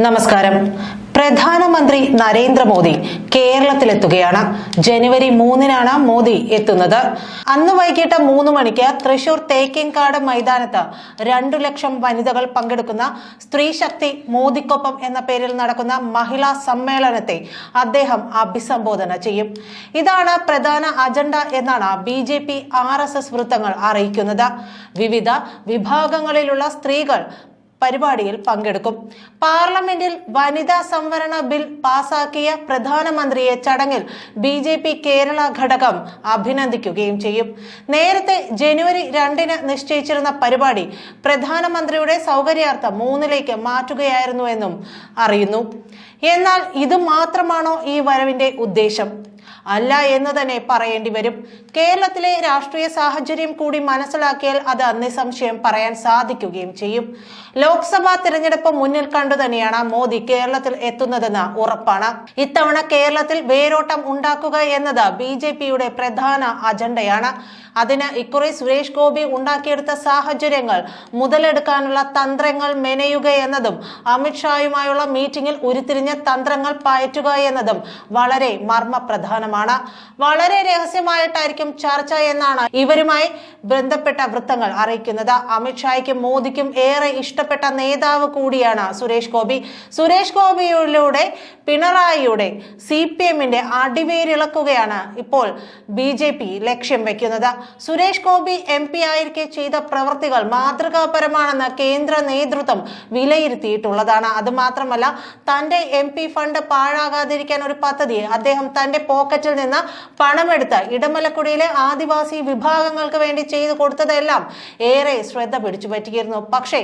നമസ്കാരം. പ്രധാനമന്ത്രി നരേന്ദ്രമോദി കേരളത്തിലെത്തുകയാണ്. ജനുവരി മൂന്നിനാണ് മോദി എത്തുന്നത്. അന്ന് വൈകിട്ട് മൂന്ന് മണിക്ക് തൃശൂർ തേക്കിൻകാട് മൈതാനത്ത് രണ്ടു ലക്ഷം വനിതകൾ പങ്കെടുക്കുന്ന സ്ത്രീ ശക്തി മോദിക്കൊപ്പം എന്ന പേരിൽ നടക്കുന്ന മഹിളാ സമ്മേളനത്തെ അദ്ദേഹം അഭിസംബോധന ചെയ്യും. ഇതാണ് പ്രധാന അജണ്ട എന്നാണ് B J P R S S വൃത്തങ്ങൾ അറിയിക്കുന്നത്. വിവിധ വിഭാഗങ്ങളിലുള്ള സ്ത്രീകൾ പരിപാടിയിൽ പങ്കെടുക്കും. പാർലമെന്റിൽ വനിതാ സംവരണ ബിൽ പാസാക്കിയ പ്രധാനമന്ത്രിയെ ചടങ്ങിൽ ബി ജെ പി കേരള ഘടകം അഭിനന്ദിക്കുകയും ചെയ്യും. നേരത്തെ ജനുവരി രണ്ടിന് നിശ്ചയിച്ചിരുന്ന പരിപാടി പ്രധാനമന്ത്രിയുടെ സൗകര്യാർത്ഥം മൂന്നിലേക്ക് മാറ്റുകയായിരുന്നുവെന്നും അറിയുന്നു. എന്നാൽ ഇത് മാത്രമാണോ ഈ വരവിന്റെ ഉദ്ദേശം? അല്ല എന്ന് തന്നെ പറയേണ്ടി വരും. കേരളത്തിലെ രാഷ്ട്രീയ സാഹചര്യം കൂടി മനസ്സിലാക്കിയാൽ അത് നിസ്സംശയം പറയാൻ സാധിക്കുകയും ചെയ്യും. ലോക്സഭാ തിരഞ്ഞെടുപ്പ് മുന്നിൽ കണ്ടു തന്നെയാണ് മോദി കേരളത്തിൽ എത്തുന്നതെന്ന് ഉറപ്പാണ്. ഇത്തവണ കേരളത്തിൽ വേരോട്ടം ഉണ്ടാക്കുക എന്നത് ബി ജെ പിയുടെ പ്രധാന അജണ്ടയാണ്. അതിന് ഇക്കുറി സുരേഷ് ഗോപി ഉണ്ടാക്കിയെടുത്ത സാഹചര്യങ്ങൾ മുതലെടുക്കാനുള്ള തന്ത്രങ്ങൾ മെനയുക എന്നതും അമിത്ഷായുമായുള്ള മീറ്റിംഗിൽ ഉരുത്തിരിഞ്ഞ തന്ത്രങ്ങൾ പയറ്റുക എന്നതും വളരെ മർമ്മപ്രധാനമാണ് വളരെ രഹസ്യമായിട്ടായിരിക്കും ചർച്ച എന്നാണ് ഇവരുമായി ബന്ധപ്പെട്ട വൃത്തങ്ങൾ അറിയിക്കുന്നത്. അമിത്ഷായ്ക്കും മോദിക്കും ഏറെ ഇഷ്ടപ്പെട്ട നേതാവ് കൂടിയാണ് സുരേഷ് ഗോപി. സുരേഷ് ഗോപിയിലൂടെ പിണറായിയുടെ സി പി എമ്മിന്റെ അടിവേരിളക്കുകയാണ് ഇപ്പോൾ ബി ജെ പി ലക്ഷ്യം വെക്കുന്നത്. സുരേഷ് ഗോപി എം പി ആയിരിക്കെ ചെയ്ത പ്രവൃത്തികൾ മാതൃകാപരമാണെന്ന് കേന്ദ്ര നേതൃത്വം വിലയിരുത്തിയിട്ടുള്ളതാണ്. അതുമാത്രമല്ല തന്റെ എം പി ഫണ്ട് പാഴാകാതിരിക്കാൻ ഒരു പദ്ധതി അദ്ദേഹം തന്റെ പോക്കറ്റിൽ നിന്ന് പണമെടുത്ത് ഇടമലക്കുടിയിലെ ആദിവാസി വിഭാഗങ്ങൾക്ക് വേണ്ടി ചെയ്തു കൊടുത്തതെല്ലാം ഏറെ ശ്രദ്ധ പിടിച്ചു പറ്റിയിരുന്നു പക്ഷേ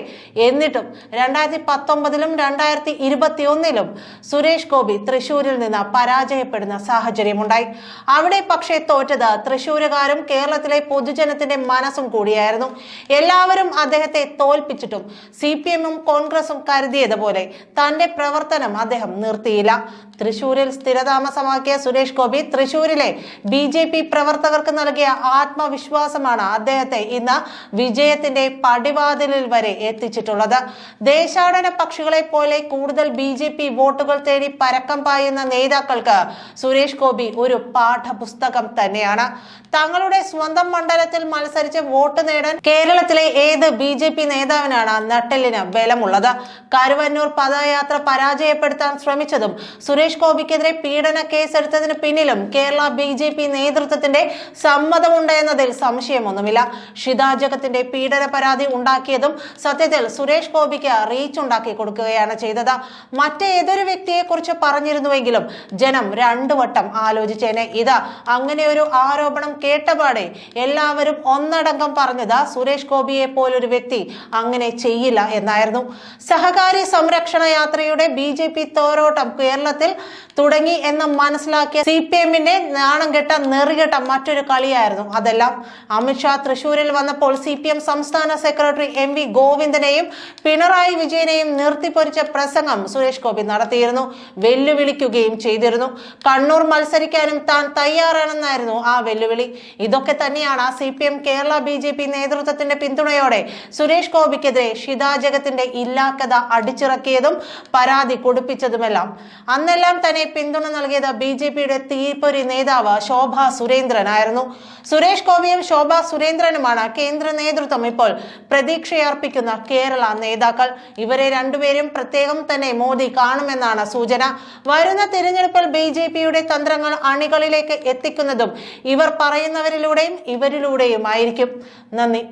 എന്നിട്ടും രണ്ടായിരത്തി പത്തൊമ്പതിലും രണ്ടായിരത്തി ഇരുപത്തി ഒന്നിലും സുരേഷ് ഗോപി തൃശൂരിൽ നിന്ന് പരാജയപ്പെടുന്ന സാഹചര്യമുണ്ടായി. അവിടെ പക്ഷേ തോറ്റത് തൃശൂരുകാരും കേരളത്തിലെ പൊതുജനത്തിന്റെ മനസ്സും കൂടിയായിരുന്നു. എല്ലാവരും അദ്ദേഹത്തെ തോൽപ്പിച്ചിട്ടും സി പി എമ്മും കോൺഗ്രസും കരുതിയതുപോലെ തന്റെ പ്രവർത്തനം അദ്ദേഹം നിർത്തിയില്ല. തൃശൂരിൽ സ്ഥിരതാമസമാക്കിയ സുരേഷ് ഗോപി തൃശൂരിലെ ബി ജെ പി പ്രവർത്തകർക്ക് നൽകിയ ആത്മവിശ്വാസമാണ് അദ്ദേഹത്തെ ഇന്ന് വിജയത്തിന്റെ പടിവാതിലിൽ വരെ എത്തിച്ചിട്ടുള്ളത്. ദേശാടന പക്ഷികളെ പോലെ കൂടുതൽ ബി ജെ പി വോട്ടുകൾ തേടി പരക്കം പായുന്ന നേതാക്കൾക്ക് സുരേഷ് ഗോപി ഒരു പാഠപുസ്തകം തന്നെയാണ്. തങ്ങളുടെ സ്വന്തം മണ്ഡലത്തിൽ മത്സരിച്ച് വോട്ട് നേടാൻ കേരളത്തിലെ ഏത് ബി ജെ പി നേതാവിനാണ് നട്ടെല്ലിന് ബലമുള്ളത്? കരുവന്നൂർ പദയാത്ര പരാജയപ്പെടുത്താൻ ശ്രമിച്ചതും സുരേഷ് ഗോപിക്കെതിരെ പീഡന കേസെടുത്തതിന് പിന്നിലും കേരള ബി ജെ പി നേതൃത്വത്തിന്റെ സമ്മതമുണ്ട് എന്നതിൽ സംശയമൊന്നുമില്ല. ഷിതാജകത്തിന്റെ പീഡന പരാതി ഉണ്ടാക്കിയതും സത്യത്തിൽ സുരേഷ് ഗോപിക്ക് റീച്ച് ഉണ്ടാക്കി കൊടുക്കുകയാണ് ചെയ്തത്. മറ്റേതൊരു വ്യക്തിയെ കുറിച്ച് പറഞ്ഞിരുന്നുവെങ്കിലും ജനം രണ്ടു വട്ടം ആലോചിച്ചേനെ. ഇത് അങ്ങനെ ഒരു ആരോപണം കേട്ടപാടെ എല്ലാവരും ഒന്നടങ്കം പറഞ്ഞത് സുരേഷ് ഗോപിയെ പോലൊരു വ്യക്തി അങ്ങനെ ചെയ്യില്ല എന്നായിരുന്നു. സഹകാരി സംരക്ഷണ യാത്രയുടെ ബി ജെ പി തോരോട്ടം കേരളത്തിൽ തുടങ്ങി എന്ന് മനസ്സിലാക്കിയ സി പി എമ്മിന്റെ നാണം കെട്ട നെറികെട്ട മറ്റൊരു കളിയായിരുന്നു അതെല്ലാം. അമിത്ഷാ തൃശൂരിൽ വന്നപ്പോൾ സി പി എം സംസ്ഥാന സെക്രട്ടറി എം വി ഗോവിന്ദനെയും പിണറായി വിജയനെയും നിർത്തിപ്പൊരിച്ച പ്രസംഗം സുരേഷ് ഗോപി നടത്തിയിരുന്നു വെല്ലുവിളിക്കുകയും ചെയ്തിരുന്നു. കണ്ണൂർ മത്സരിക്കാനും താൻ തയ്യാറാണെന്നായിരുന്നു ആ വെല്ലുവിളി. ഇതൊക്കെ തന്നെയാണ് ആ C P M Kerala B J P നേതൃത്വത്തിന്റെ പിന്തുണയോടെ സുരേഷ് ഗോപിക്കെതിരെ ഷിതാജകത്തിന്റെ ഇല്ലാക്കഥ അടിച്ചിറക്കിയതും പരാതി കൊടുപ്പിച്ചതുമെല്ലാം. അന്നെല്ലാം തന്നെ പിന്തുണ നൽകിയത് ബി ജെ പിയുടെ തീപ്പൊരി നേതാവ് ശോഭ സുരേന്ദ്രനായിരുന്നു. സുരേഷ് ഗോപിയും ശോഭ സുരേന്ദ്രനുമാണ് കേന്ദ്ര നേതൃത്വം ഇപ്പോൾ പ്രതീക്ഷയർപ്പിക്കുന്ന കേരള നേതാക്കൾ. ഇവരെ രണ്ടുപേരും പ്രത്യേകം തന്നെ മോദി കാണുമെന്നാണ് സൂചന. വരുന്ന തിരഞ്ഞെടുപ്പിൽ ബി ജെ പിയുടെ തന്ത്രങ്ങൾ അണികളിലേക്ക് എത്തിക്കുന്നതും ഇവർ പറയുന്നവരിലൂടെയും ഇവരിലൂടെയും ആയിരിക്കും നന്ദി.